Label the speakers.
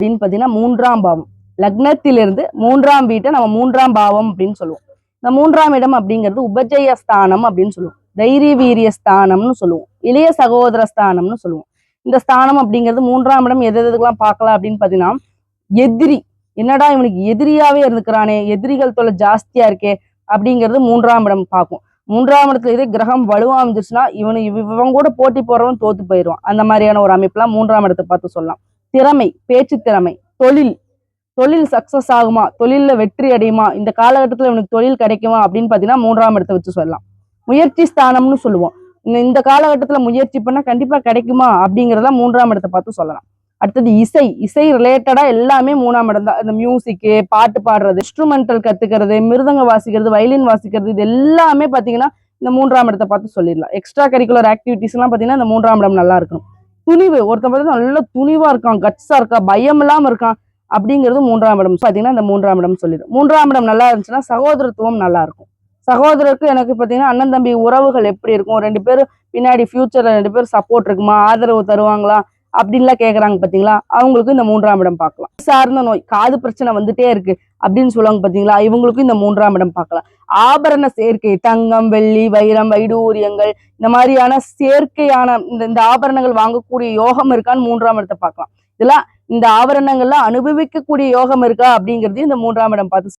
Speaker 1: அப்படின்னு பார்த்தீங்கன்னா மூன்றாம் பாவம். லக்னத்திலிருந்து மூன்றாம் வீட்டை நம்ம மூன்றாம் பாவம் அப்படின்னு சொல்லுவோம். இந்த மூன்றாம் இடம் அப்படிங்கிறது உபஜய ஸ்தானம் அப்படின்னு சொல்லுவோம். தைரிய வீரிய ஸ்தானம்னு சொல்லுவோம். இளைய சகோதர ஸ்தானம்னு சொல்லுவோம். இந்த ஸ்தானம் அப்படிங்கிறது மூன்றாம் இடம் எது எதுக்கெல்லாம் பார்க்கலாம் அப்படின்னு பார்த்தீங்கன்னா எதிரி. என்னடா இவனுக்கு எதிரியாவே இருந்துக்கிறானே எதிரிகள் தொலை ஜாஸ்தியா இருக்கே அப்படிங்கிறது மூன்றாம் இடம் பார்க்கும். மூன்றாம் இடத்துல இதே கிரகம் வலுவா இருந்துச்சுன்னா இவனு இவ- இவன் கூட போட்டி போறவன் தோத்து போயிடுவான். அந்த மாதிரியான ஒரு அமைப்புலாம் மூன்றாம் இடத்தை பார்த்து சொல்லலாம். திறமை பேச்சு திறமை தொழில். தொழில் சக்சஸ் ஆகுமா? தொழிலில் வெற்றி அடையுமா? இந்த காலகட்டத்தில் இவனுக்கு தொழில் கிடைக்குமா? அப்படின்னு பார்த்தீங்கன்னா மூன்றாம் இடத்தை வச்சு சொல்லலாம். முயற்சி ஸ்தானம்னு சொல்லுவோம். இந்த இந்த முயற்சி பண்ணால் கண்டிப்பாக கிடைக்குமா? அப்படிங்கிறத மூன்றாம் இடத்தை பார்த்து சொல்லலாம். அடுத்தது இசை. இசை ரிலேட்டடாக எல்லாமே மூணாம் இடம் தான். இந்த மியூசிக்கு பாட்டு பாடுறது இன்ஸ்ட்ருமெண்டல் கற்றுக்கிறது மிருதங்க வாசிக்கிறது வயலின் வாசிக்கிறது இது எல்லாமே பார்த்தீங்கன்னா இந்த மூன்றாம் இடத்தை பார்த்து சொல்லிடலாம். எக்ஸ்ட்ரா கரிக்குலர் ஆக்டிவிட்டிஸ்லாம் பார்த்தீங்கன்னா இந்த மூன்றாம் இடம் நல்லா இருக்கணும். துணிவு. ஒருத்தன் பார்த்தீங்கன்னா நல்ல துணிவா இருக்கான் கட்ஸா இருக்கா பயம் இல்லாம இருக்கான் அப்படிங்கிறது மூன்றாம் இடம். பாத்தீங்கன்னா இந்த மூன்றாம் இடம் சொல்லிடும் மூன்றாம் இடம் நல்லா இருந்துச்சுன்னா சகோதரத்துவம் நல்லா இருக்கும். சகோதரருக்கு எனக்கு பாத்தீங்கன்னா அண்ணன் தம்பி உறவுகள் எப்படி இருக்கும்? ரெண்டு பேரும் பின்னாடி ஃபியூச்சர்ல ரெண்டு பேரும் சப்போர்ட் இருக்குமா? ஆதரவு தருவாங்களா? அப்படின்லாம் கேட்குறாங்க பாத்தீங்களா? அவங்களுக்கு இந்த மூன்றாம் இடம் பார்க்கலாம். சார்ந்த நோய் காது பிரச்சனை வந்துட்டே இருக்கு அப்படின்னு சொல்லுவாங்க பாத்தீங்களா? இவங்களுக்கும் இந்த மூன்றாம் இடம் பார்க்கலாம். ஆபரண சேர்க்கை தங்கம் வெள்ளி வைரம் வைடூரியங்கள் இந்த மாதிரியான சேர்க்கையான இந்த இந்த ஆபரணங்கள் வாங்கக்கூடிய யோகம் இருக்கான்னு மூன்றாம் இடத்தை பார்க்கலாம். இதெல்லாம் இந்த ஆபரணங்கள்லாம் அனுபவிக்கக்கூடிய யோகம் இருக்கா அப்படிங்கிறதையும் இந்த மூன்றாம் இடம் பார்த்து